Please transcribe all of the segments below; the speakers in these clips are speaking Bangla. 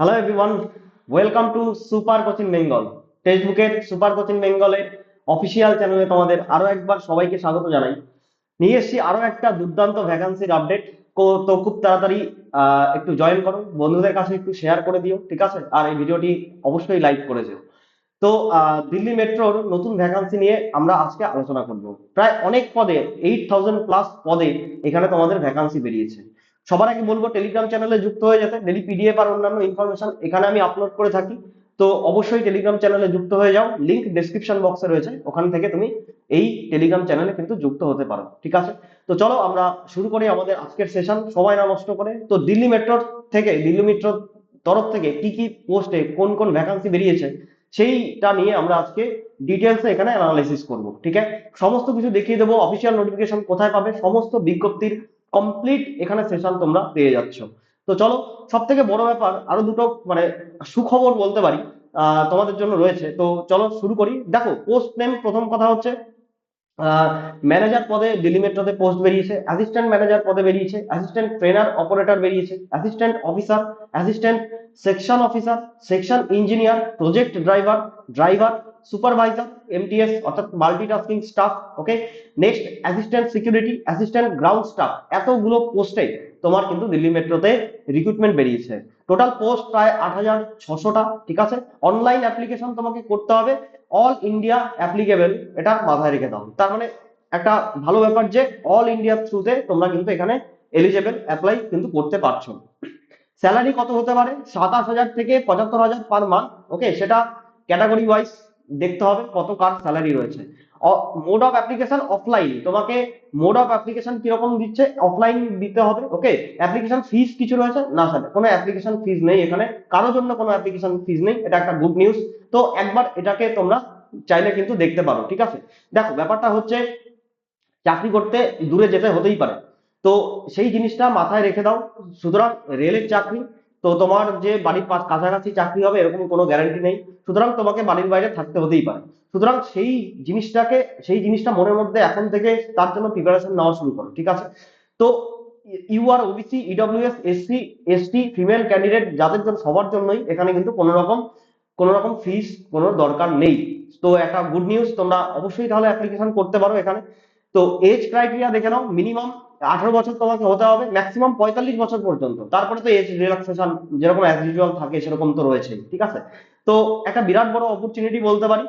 Hello everyone welcome to super coaching Bengal text বুকের সুপার কোচিং বেঙ্গলের অফিসিয়াল চ্যানেলে তোমাদের আরও একবার সবাইকে স্বাগত জানাই। নিয়ে এসেছি আরও একটা দুর্দান্ত ভ্যাকান্সির আপডেট তো খুব তাড়াতাড়ি একটু জয়েন করো। বন্ধুদের কাছে একটু শেয়ার করে দিও, ঠিক আছে? আর এই ভিডিওটি অবশ্যই লাইক করে দিও তো দিল্লি মেট্রোর নতুন ভ্যাকান্সি নিয়ে আমরা আজকে আলোচনা করব। প্রায় অনেক পদে এইট থাউজেন্ড প্লাস পদে এখানে তোমাদের ভ্যাকান্সি বেরিয়েছে। সবার আগে বলব টেলিগ্রাম চ্যানেলে যুক্ত হয়ে যেতে। ডেলি পিডিএফ আর অন্যান্য ইনফরমেশন এখানে আমি আপলোড করে থাকি। তো অবশ্যই টেলিগ্রাম চ্যানেলে যুক্ত হয়ে যাও। লিংক ডেসক্রিপশন বক্সে রয়েছে। ওখান থেকে তুমি এই টেলিগ্রাম চ্যানেলে কিন্তু যুক্ত হতে পারো। ঠিক আছে? তো চলো আমরা শুরু করি আমাদের আজকের সেশন সময় না নষ্ট করে। তো দিল্লি মেট্রোর থেকে, দিল্লি মেট্রোর তরফ থেকে কি কি পোস্টে কোন কোন ভ্যাকান্সি বেরিয়েছে, সেইটা নিয়ে আমরা আজকে ডিটেলসে এখানে অ্যানালাইসিস করব। ঠিক আছে? সমস্ত কিছু দেখিয়ে দেবো। অফিসিয়াল নোটিফিকেশন কোথায় পাবে? সমস্ত বিজ্ঞপ্তির কমপ্লিট এখানে সেশন তোমরা পেয়ে যাচ্ছ। তো চলো সব থেকে বড় ব্যাপার, আরও দুটো মানে সুখবর বলতে পারি তোমাদের জন্য রয়েছে। তো চলো শুরু করি। দেখো পোস্ট নেম প্রথম কথা হচ্ছে ম্যানেজার পদে দিল্লি মেট্রোতে পোস্ট বেরিয়েছে অ্যাসিস্ট্যান্ট ম্যানেজার পদে বেরিয়েছে অ্যাসিস্ট্যান্ট ট্রেনার অপারেটর বেরিয়েছে assistant officer assistant section officer section engineer project driver driver supervisor MTS অর্থাৎ multitasking staff okay next assistant security assistant ground staff এতগুলো পোস্টে তোমার কিন্তু দিল্লি মেট্রোতে রিক্রুটমেন্ট বেরিয়েছে। টোটাল পোস্ট প্রায় আট হাজার ছশোটা, ঠিক আছে? অনলাইন অ্যাপ্লিকেশন তোমাকে করতে হবে। অল ইন্ডিয়া অ্যাপ্লিকেবল এটা মাথায় রেখে দাও। তার মানে একটা ভালো ব্যাপার যে অল ইন্ডিয়া থ্রুতে তোমরা কিন্তু এখানে এলিজেবল অ্যাপ্লাই কিন্তু করতে পারছ। স্যালারি কত হতে পারে? সাতাশ হাজার থেকে পঁচাত্তর হাজার পার মান্থ ওকে সেটা ক্যাটাগরি ওয়াইজ দেখতে হবে কত কার স্যালারি রয়েছে। মোড অফ অ্যাপ্লিকেশন অফলাইন তোমাকে মোড অফ অ্যাপ্লিকেশন কীরকম দিচ্ছে অফলাইন দিতে হবে ওকে অ্যাপ্লিকেশন ফিস কিছু রয়েছে, না স্যার কোনো অ্যাপ্লিকেশন ফিস নেই এখানে, কারোর জন্য কোনো অ্যাপ্লিকেশন ফিস নেই, এটা একটা গুড নিউজ তো একবার এটাকে তোমরা চাইলে কিন্তু দেখতে পারো, ঠিক আছে? দেখো, ব্যাপারটা হচ্ছে চাকরি করতে দূরে যেতে হতেই পারে। তো সেই জিনিসটা মাথায় রেখে দাও। সুতরাং রেলের চাকরি তো তোমার যে বাড়ির পাশ কাছাকাছি চাকরি হবে, এরকম কোনো গ্যারান্টি নেই। সুতরাং তোমাকে বাড়ির বাইরে থাকতে হতেই পারে। সুতরাং সেই জিনিসটাকে, সেই জিনিসটা মনের মধ্যে এখন থেকে তার জন্য প্রিপারেশন নেওয়া শুরু করো, ঠিক আছে? তো U R OBC EWS SC ST female candidate যাদের জন্য সবার জন্যই এখানে কিন্তু কোনো রকম কোনো রকম ফিস কোনো দরকার নেই। তো একটা গুড নিউজ তোমরা অবশ্যই তাহলে অ্যাপ্লিকেশন করতে পারো এখানে। তো এজ ক্রাইটেরিয়া দেখে নাও মিনিমাম আঠারো বছর তোমাকে হতে হবে ম্যাক্সিমাম পঁয়তাল্লিশ বছর পর্যন্ত। তারপরে তো এজ রিল্যাক্সেশন যেরকম অ্যাজ ইউজুয়াল থাকে, সেরকম তো রয়েছে, ঠিক আছে? তো একটা বিরাট বড় অপরচুনিটি বলতে পারি।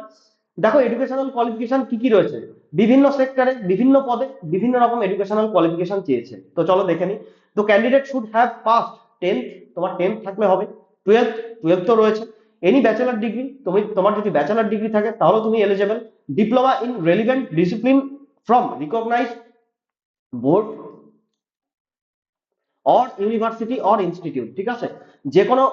দেখো এডুকেশনাল কোয়ালিফিকেশন কি কি রয়েছে? বিভিন্ন সেক্টরে বিভিন্ন পদে বিভিন্ন রকম এডুকেশনাল কোয়ালিফিকেশন চেয়েছে। তো চলো দেখে নি তো candidate should have passed tenth তোমার টেন্থ থাকলে হবে। টুয়েলথ টুয়েলথ তো রয়েছে। এনি ব্যাচেলার ডিগ্রি তুমি, তোমার যদি ব্যাচেলার ডিগ্রি থাকে, তাহলে তুমি eligible diploma in relevant discipline from recognised board or university or institute ঠিক আছে? যে কোনো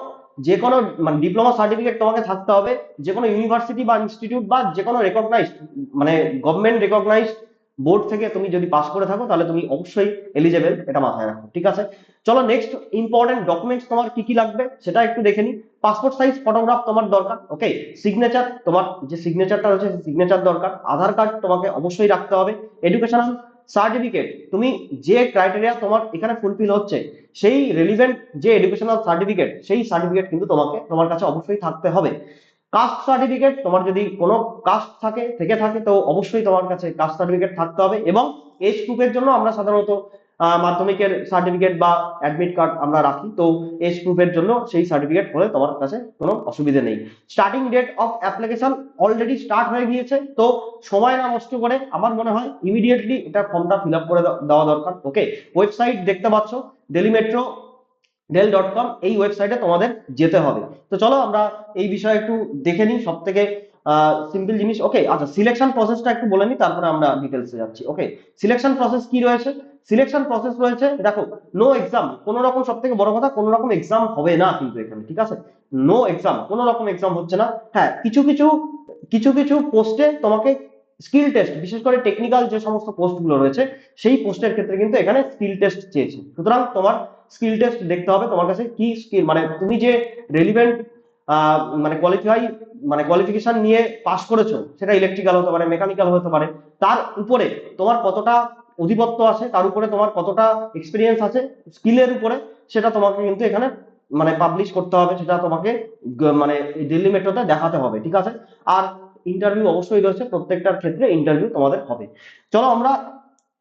যে কোনো মানে ডিপ্লোমা সার্টিফিকেট তোমাকে থাকতে হবে যে কোনো ইউনিভার্সিটি বা ইনস্টিটিউট বা যে কোনো রেকগনাইজড মানে গভর্নমেন্ট রেকগনাইজড বোর্ড থেকে তুমি যদি পাস করে থাকো, তাহলে তুমি অবশ্যই এলিজেবল এটা মাথায় রাখো, ঠিক আছে? চলো নেক্সট ইম্পর্টেন্ট ডকুমেন্টস তোমার কি কি লাগবে, সেটা একটু দেখে নি পাসপোর্ট সাইজ ফটোগ্রাফ তোমার দরকার ওকে সিগনেচার তোমার যে সিগনেচারটা রয়েছে সিগনেচার দরকার। আধার কার্ড তোমাকে অবশ্যই রাখতে হবে। এডুকেশনাল সার্টিফিকেট তুমি যে ক্রাইটেরিয়া তোমার এখানে ফুলফিল হচ্ছে, সেই রেলিভেন্ট যে এডুকেশনাল সার্টিফিকেট সেই সার্টিফিকেট কিন্তু তোমাকে, তোমার কাছে অবশ্যই থাকতে হবে। কাস্ট সার্টিফিকেট তোমার যদি কোনো কাস্ট থাকে, থেকে থাকে, তো অবশ্যই তোমার কাছে কাস্ট সার্টিফিকেট থাকতে হবে এবং এজ গ্রুপের জন্য আমরা সাধারণত মাধ্যমিকের সার্টিফিকেট বা অ্যাডমিট কার্ড আমরা রাখি। তো এজ প্রুফের জন্য সেই সার্টিফিকেট হলে তোমার কাছে কোনো অসুবিধা নেই। Starting date of application already start হয়ে গিয়েছে। তো সময় না নষ্ট করে আমার মনে হয় ইমিডিয়েটলি এটা ফর্মটা ফিল করে দেওয়া- দেওয়া দরকার। ওকে ওয়েবসাইট দেখতে পাচ্ছ Delhi metro rail dot com এই ওয়েবসাইটে তোমাদের যেতে হবে। তো চলো আমরা এই বিষয়ে একটু দেখে নিই সব থেকে সিম্পল জিনিস ওকে আচ্ছা সিলেকশন প্রসেসটা একটু বলে নিই তারপরে আমরা ডিটেলসে যাচ্ছি ওকে সিলেকশন প্রসেস কি রয়েছে? সিলেকশন প্রসেস রয়েছে, দেখো নো এক্সাম কোনো রকম সব থেকে বড় কথা কোনো রকম এক্সাম হবে না কিন্তু এখানে, ঠিক আছে? নো এক্সাম কোনো রকম এক্সাম হচ্ছে না। হ্যাঁ কিছু কিছু কিছু কিছু পোস্টে তোমাকে স্কিল টেস্ট বিশেষ করে টেকনিক্যাল যে সমস্ত পোস্টগুলো রয়েছে, সেই পোস্টের ক্ষেত্রে কিন্তু এখানে স্কিল টেস্ট চেয়েছে। সুতরাং তোমার স্কিল টেস্ট দেখতে হবে, তোমার কাছে কি স্কিল মানে তুমি যে রেলিভেন্ট মানে কোয়ালিফাই মানে কোয়ালিফিকেশন নিয়ে পাস করেছ, সেটা ইলেকট্রিক্যাল হতে পারে মেকানিক্যাল হতে পারে, তার উপরে তোমার কতটা অধিপত্য আছে, তার উপরে তোমার কতটা এক্সপিরিয়েন্স আছে স্কিলের উপরে সেটা তোমাকে কিন্তু এখানে মানে পাবলিশ করতে হবে, সেটা তোমাকে মানে দিল্লি মেট্রোতে দেখাতে হবে, ঠিক আছে? আর ইন্টারভিউ অবশ্যই রয়েছে, প্রত্যেকটার ক্ষেত্রে ইন্টারভিউ তোমাদের হবে। চলো আমরা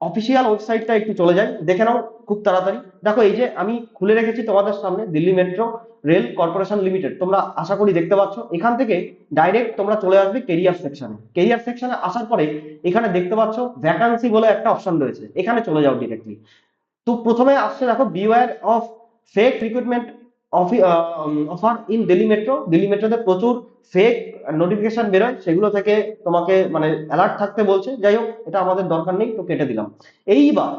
অফিসিয়াল ওয়েবসাইটটা একটু চলে যাই, দেখে নাও খুব তাড়াতাড়ি। দেখো এই যে আমি খুলে রেখেছি তোমাদের সামনে, Delhi metro rail corporation limited তোমরা আশা করি দেখতে পাচ্ছ। এখান থেকে ডাইরেক্ট তোমরা চলে আসবে কেরিয়ার সেকশনে কেরিয়ার সেকশনে আসার পরে এখানে দেখতে পাচ্ছ ভ্যাকান্সি বলে একটা অপশন রয়েছে। এখানে চলে যাও ডিরেক্টলি তো প্রথমে আসছে দেখো beware of fake recruitment offer in Delhi metro Delhi মেট্রোতে প্রচুর ফেক নোটিফিকেশন বেরোয়, সেগুলো থেকে তোমাকে মানে অ্যালার্ট থাকতে বলছে, যাই হোক, এটা আমাদের দরকার নেই, তো কেটে দিলাম। এইবার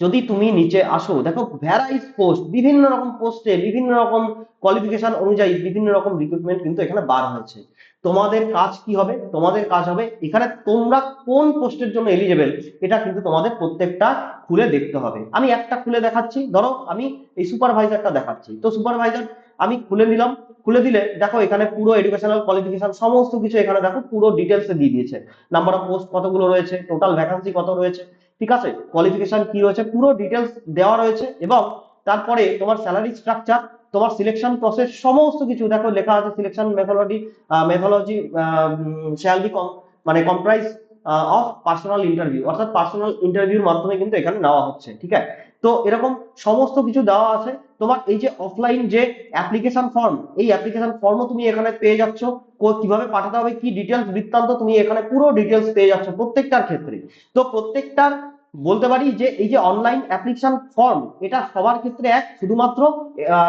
যদি তুমি নিচে আসো, দেখো ভ্যারাইজ পোস্ট বিভিন্ন রকম পোস্টে বিভিন্ন রকম কোয়ালিফিকেশন অনুযায়ী বিভিন্ন রকম রিক্রুটমেন্ট কিন্তু এখানে বার হয়েছে। তোমাদের কাজ কি হবে? তোমাদের কাজ হবে এখানে তোমরা কোন পোস্টের জন্য এলিজেবল এটা কিন্তু তোমাদের প্রত্যেকটা খুলে দেখতে হবে। আমি একটা খুলে দেখাচ্ছি, ধরো আমি এই সুপারভাইজারটা দেখাচ্ছি। তো সুপারভাইজার আমি খুলে নিলাম, খুলে দিলে দেখো এখানে পুরো এডুকেশনাল কোয়ালিফিকেশন সমস্ত কিছু এখানে দেখো পুরো ডিটেলস দিয়ে দিয়েছে। নাম্বার অফ পোস্ট কতগুলো রয়েছে টোটাল ভ্যাকান্সি কত রয়েছে, ঠিক আছে? কোয়ালিফিকেশন কি রয়েছে, পুরো ডিটেলস দেওয়া রয়েছে এবং তারপরে তোমার স্যালারি স্ট্রাকচার তোমার সিলেকশন প্রসেস সমস্ত কিছু দেখো লেখা আছে selection methodology methodology shall be মানে কম্প্রাইজ অফ পার্সোনাল ইন্টারভিউ অর্থাৎ পার্সোনাল ইন্টারভিউর মাধ্যমে কিন্তু এখানে নেওয়া হচ্ছে, ঠিক আছে? তো এরকম সমস্ত কিছু দেওয়া আছে। তোমার এই যে অফলাইন যে অ্যাপ্লিকেশন ফর্ম এই অ্যাপ্লিকেশন ফর্মও তুমি এখানে পেয়ে যাচ্ছ। কীভাবে পাঠাতে হবে, কি ডিটেলস বৃত্তান্ত তুমি এখানে পুরো ডিটেলস পেয়ে যাচ্ছ প্রত্যেকটার ক্ষেত্রে। তো প্রত্যেকটার বলতে পারি যে এই যে অনলাইন অ্যাপ্লিকেশন ফর্ম এটা সবার ক্ষেত্রে এক, শুধুমাত্র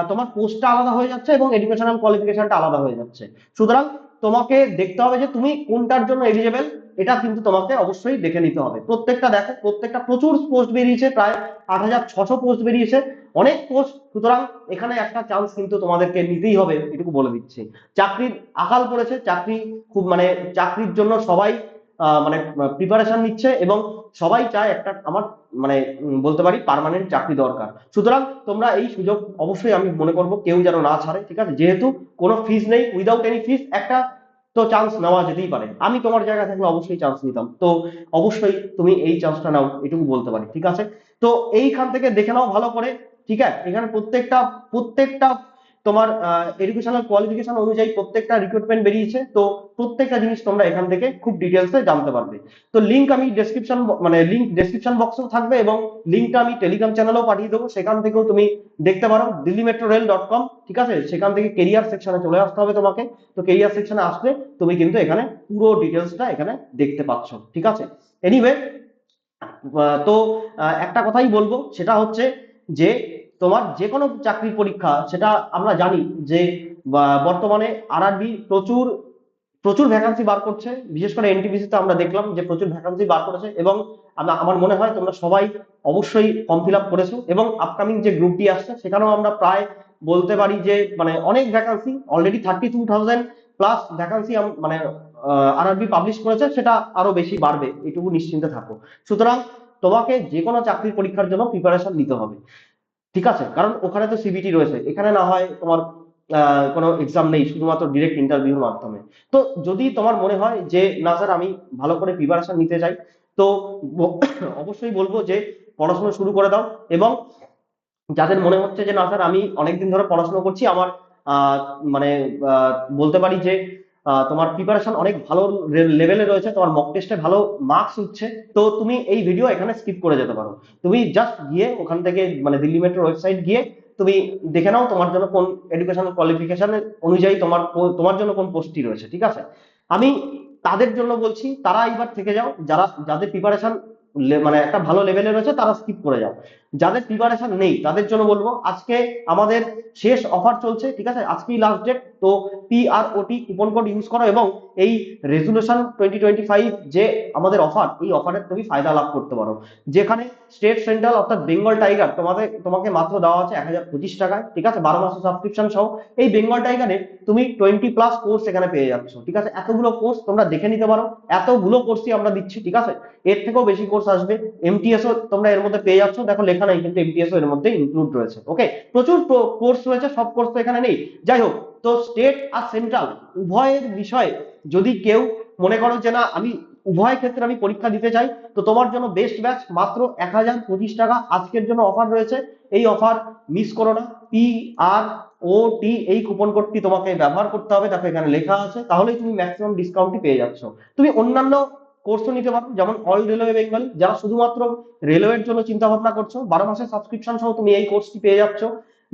তোমার পোস্টটা আলাদা হয়ে যাচ্ছে এবং এডুকেশনাল কোয়ালিফিকেশনটা আলাদা হয়ে যাচ্ছে। সুতরাং তোমাকে দেখতে হবে যে তুমি কোনটার জন্য এলিজেবল এটা কিন্তু তোমাকে অবশ্যই দেখে নিতে হবে। প্রত্যেকটা দেখো, প্রত্যেকটা প্রচুর পোস্ট বেরিয়েছে, প্রায় আট হাজার ছশো পোস্ট বেরিয়েছে। অনেক পোস্ট সুতরাং এখানে একটা চান্স কিন্তু তোমাদেরকে নিতেই হবে, এটুকু বলে দিচ্ছি। চাকরির আকাল পড়েছে, চাকরি খুব মানে চাকরির জন্য সবাই মানে প্রিপারেশন নিচ্ছে এবং সবাই চায় একটা আমার মানে বলতে পারি পার্মানেন্ট চাকরি দরকার। সুতরাং তোমরা এই সুযোগ অবশ্যই আমি মনে করব কেউ যেন না ছাড়ে, ঠিক আছে? যেহেতু কোনো ফিস নেই উইদাউট এনি ফিস একটা তো চান্স নেওয়া যেতেই পারে। আমি তোমার জায়গা থাকলে অবশ্যই চান্স নিতাম। তো অবশ্যই তুমি এই চান্সটা নাও, এটুকু বলতে পারি, ঠিক আছে? তো এইখান থেকে দেখে নাও ভালো করে, ঠিক আছে? এখানে প্রত্যেকটা প্রত্যেকটা তোমার এডুকেশনাল কোয়ালিফিকেশন অনুযায়ী প্রত্যেকটা রিক্রুটমেন্ট বেরিয়েছে, তো প্রত্যেকটা জিনিস তোমরা এখান থেকে খুব ডিটেলসে জানতে পারবে। তো লিংক আমি ডেসক্রিপশন মানে লিংক ডেসক্রিপশন বক্সেও থাকবে এবং লিংকটা আমি টেলিগ্রাম চ্যানেলেও পাঠিয়ে দেবো, সেখান থেকেও তুমি দেখতে পারো Delhi metro rail dot com ঠিক আছে? সেখান থেকে কেরিয়ার সেকশনে চলে আসতে হবে তোমাকে, তো কেরিয়ার সেকশনে আসলে তুমি কিন্তু এখানে পুরো ডিটেলসটা এখানে দেখতে পাচ্ছ, ঠিক আছে? এনিওয়ে তো একটা কথাই বলব, সেটা হচ্ছে যে তোমার যে কোনো চাকরির পরীক্ষা, সেটা আমরা জানি যে বর্তমানে আরআরবি প্রচুর প্রচুর ভ্যাকান্সি বার করছে। বিশেষ করে এনটিপিসি তে আমরা দেখলাম যে প্রচুর ভ্যাকান্সি বার করেছে এবং আমার মনে হয় তোমরা সবাই অবশ্যই ফর্ম ফিল আপ করেছ এবং আপকামিং যে গ্রুপটি আসছে, সেখানেও আমরা প্রায় বলতে পারি যে মানে অনেক vacancy already thirty two thousand plus vacancy মানে আরআরবি পাবলিশ করেছে, সেটা আরও বেশি বাড়বে এটুকু নিশ্চিন্তে থাকো। সুতরাং তোমাকে যে কোনো চাকরির পরীক্ষার জন্য প্রিপারেশন নিতে হবে। ঠিক আছে? কারণ ওখানে তো সিবিটি রয়েছে। এখানে না হয় তোমার কোনো এক্সাম নেই, শুধুমাত্র ডিরেক্ট ইন্টারভিউর মাধ্যমে। তো যদি তোমার মনে হয় যে, না স্যার, আমি ভালো করে প্রিপারেশন নিতে চাই, তো অবশ্যই বলব যে, পড়াশোনা শুরু করে দাও এবং যাদের মনে হচ্ছে যে, না স্যার, আমি অনেকদিন ধরে পড়াশোনা করছি, আমার মানে বলতে পারি যে তোমার প্রিপারেশন অনেক ভালো লেভেলে রয়েছে, তোমার মক টেস্টে ভালো মার্কস উঠছে। তো তুমি এই ভিডিও এখানে স্কিপ করে যেতে পারো। তুমি জাস্ট গিয়ে ওখান থেকে মানে দিল্লি মেট্রো ওয়েবসাইট গিয়ে তুমি দেখে নাও তোমার জন্য কোন এডুকেশনাল কোয়ালিফিকেশন অনুযায়ী তোমার তোমার জন্য কোন পোস্টটি রয়েছে, ঠিক আছে? আমি তাদের জন্য বলছি, তারা এইবার থেকে যাও, যারা যাদের প্রিপারেশন মানে একটা ভালো লেভেলে রয়েছে, তারা স্কিপ করে যাও। যাদের প্রিপারেশন নেই, তাদের জন্য বলব, আজকে আমাদের শেষ অফার চলছে, ঠিক আছে? আজকেই লাস্ট ডেট তো পিআরওটি কুপন কোড ইউজ করো এবং এই রেজুলেশন টোয়েন্টি টোয়েন্টি ফাইভ যে আমাদের অফার এই অফারের তুমি ফায়দা লাভ করতে পারো। যেখানে স্টেট সেন্ট্রাল অর্থাৎ বেঙ্গল টাইগার তোমাদের, তোমাকে মাত্র দেওয়া হচ্ছে এক হাজার পঁচিশ টাকায়, ঠিক আছে? বারো মাসের সাবস্ক্রিপশন সহ, এই বেঙ্গল টাইগারে তুমি টোয়েন্টি প্লাস কোর্স এখানে পেয়ে যাচ্ছ, ঠিক আছে? এতগুলো কোর্স তোমরা দেখে নিতে পারো, এতগুলো কোর্সই আমরা দিচ্ছি, ঠিক আছে? এর থেকেও বেশি কোর্স আসবে এমটিএসও তোমরা এর মধ্যে পেয়ে যাচ্ছ। দেখো, লেখা নাই কিন্তু এমটিএসও এর মধ্যে ইনক্লুড রয়েছে। ওকে প্রচুর কোর্স রয়েছে, সব কোর্স তো এখানে নেই। যাই হোক, তো স্টেট আর সেন্ট্রাল উভয়ের বিষয়ে যদি কেউ মনে করো যে না, আমি উভয় ক্ষেত্রে আমি পরীক্ষা দিতে চাই, তো তোমার জন্য বেস্ট ব্যাচ মাত্র এক হাজার পঁচিশ টাকা আজকের জন্য অফার রয়েছে। এই অফার মিস করো না। পি আর ও টি এই কুপন কোডটি তোমাকে ব্যবহার করতে হবে। দেখো এখানে লেখা আছে। তাহলেই তুমি ম্যাক্সিমাম ডিসকাউন্টটি পেয়ে যাচ্ছ। তুমি অন্যান্য কোর্সও নিতে পারো। যেমন অল রেলওয়ে বেঙ্গল যারা শুধুমাত্র রেলওয়ের জন্য চিন্তা ভাবনা করছ বারো মাসের সাবস্ক্রিপশন সহ তুমি এই কোর্সটি পেয়ে যাচ্ছ।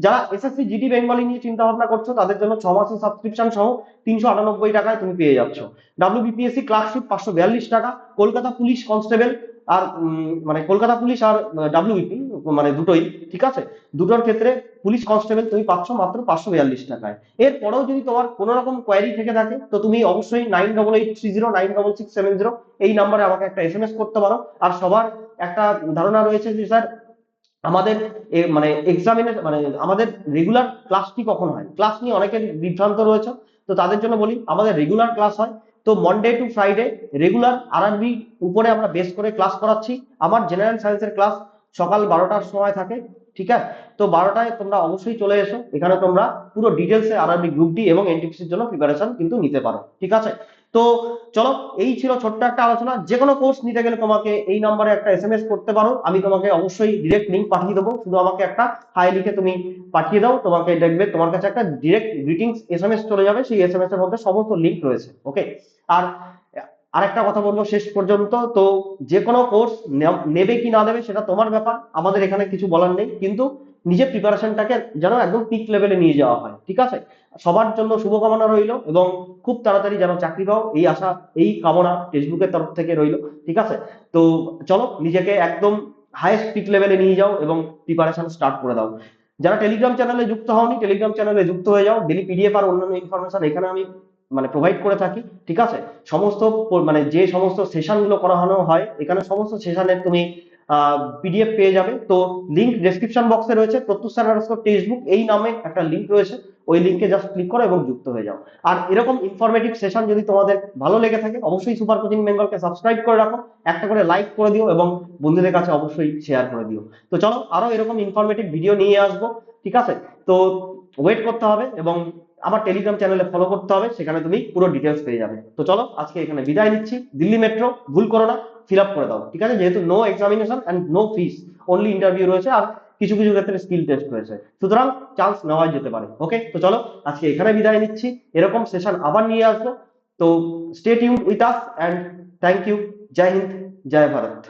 যারা এসএসসি জিডি বেঙ্গলি নিয়ে চিন্তা ভাবনা করছ, তাদের জন্য ছ মাসের সাবস্ক্রিপশন সহ তিনশো আটানব্বই টাকায় তুমি পেয়ে যাচ্ছ। ডাব্লিউবিপিএসসি ক্লার্কশিপ পাঁচশো বিয়াল্লিশ টাকা, কলকাতা পুলিশ কনস্টেবল আর মানে কলকাতা পুলিশ আর ডাব্লিউবিপি মানে দুটোই, ঠিক আছে? দুটোর ক্ষেত্রে পুলিশ কনস্টেবল তুমি পাচ্ছ মাত্র পাঁচশো বিয়াল্লিশ টাকায়। এরপরেও যদি তোমার কোনো রকম কোয়ারি থেকে থাকে, তো তুমি অবশ্যই nine double eight three zero nine double six seven zero এই নাম্বারে আমাকে একটা এস এম এস করতে পারো। আর সবার একটা ধারণা রয়েছে যে, স্যার, আমাদের মানে এক্সামিনের মানে আমাদের রেগুলার ক্লাসটি কখন হয়? ক্লাস নিয়ে অনেকের বিভ্রান্ত রয়েছে। তো তাদের জন্য বলি, আমাদের রেগুলার ক্লাস হয় তো মন্ডে টু ফ্রাইডে রেগুলার আর আরআরবি উপরে আমরা বেস করে ক্লাস করাচ্ছি। আমার জেনারেল সায়েন্সের ক্লাস সকাল বারোটার সময় থাকে, ঠিক আছে? তো বারোটায় তোমরা অবশ্যই চলে এসো। এখানে তোমরা পুরো ডিটেলসে আরআরবি গ্রুপ ডি এবং এনটিপিসির জন্য প্রিপারেশন কিন্তু নিতে পারো, ঠিক আছে? তো চলো, এই ছিল ছোট্ট একটা আলোচনা। যে কোনো কোর্স নিতে গেলে তোমাকে এই নাম্বারে একটা এস এম এস করতে পারো। আমি তোমাকে অবশ্যই ডিরেক্ট লিংক পাঠিয়ে দেবো। শুধু আমাকে একটা হাই লিখে তুমি পাঠিয়ে দাও। তোমাকে দেখবে তোমার কাছে একটা ডিরেক্ট গ্রিটিংস এস চলে যাবে। সেই এসএমএস এর মধ্যে সমস্ত লিংক রয়েছে। ওকে আর আরেকটা কথা বলব শেষ পর্যন্ত। তো যে কোনো কোর্স নেবে কি না দেবে সেটা তোমার ব্যাপার। আমাদের এখানে কিছু বলার নেই। কিন্তু নিজের প্রিপারেশনটাকে যেন একদম পিক লেভেলে নিয়ে যাওয়া হয়, ঠিক আছে? সবার জন্য শুভকামনা রইল এবং খুব তাড়াতাড়ি যেন চাকরি পাও, এই আশা, এই কামনা ফেসবুকের তরফ থেকে রইল, ঠিক আছে? তো চলো, নিজেকে একদম হাইয়েস্ট পিক লেভেলে নিয়ে যাও এবং প্রিপারেশন স্টার্ট করে দাও। যারা টেলিগ্রাম চ্যানেলে যুক্ত হওনি টেলিগ্রাম চ্যানেলে যুক্ত হয়ে যাও। ডেলি পিডিএফ আর অন্যান্য ইনফরমেশন এখানে আমি মানে প্রোভাইড করে থাকি, ঠিক আছে? সমস্ত মানে যে সমস্ত সেশনগুলো করানো হয়, এখানে সমস্ত সেশনের তুমি পিডিএফ পেয়ে যাবে। তো লিংক ডেসক্রিপশন বক্সে রয়েছে। প্রত্যুষ স্যার টেক্সটবুক এই নামে একটা লিংক রয়েছে। ওই লিংকে জাস্ট ক্লিক করো এবং যুক্ত হয়ে যাও। আর এরকম ইনফরমেটিভ সেশন যদি তোমাদের ভালো লেগে থাকে, অবশ্যই সুপার কোচিং বেঙ্গলকে সাবস্ক্রাইব করে রাখো, একটা করে লাইক করে দিও এবং বন্ধুদের কাছে অবশ্যই শেয়ার করে দিও। তো চলো, আরও এরকম ইনফরমেটিভ ভিডিও নিয়ে আসব, ঠিক আছে? তো ওয়েট করতে হবে এবং আমার টেলিগ্রাম চ্যানেলে ফলো করতে হবে, সেখানে তুমি পুরো ডিটেলস পেয়ে যাবে। তো চলো, আজকে এখানে বিদায় নিচ্ছি। দিল্লি মেট্রো ভুল করো না। ফিল আপ করে দাও, ঠিক আছে? যেহেতু no examination and no fees only interview রয়েছে আর কিছু কিছু ক্ষেত্রে স্কিল টেস্ট রয়েছে। সুতরাং চান্স নেওয়াই যেতে পারে ওকে তো চলো, আজকে এখানে বিদায় নিচ্ছি। এরকম সেশন আবার নিয়ে আসব। তো state you with us and thank you জয় হিন্দ, জয় ভারত।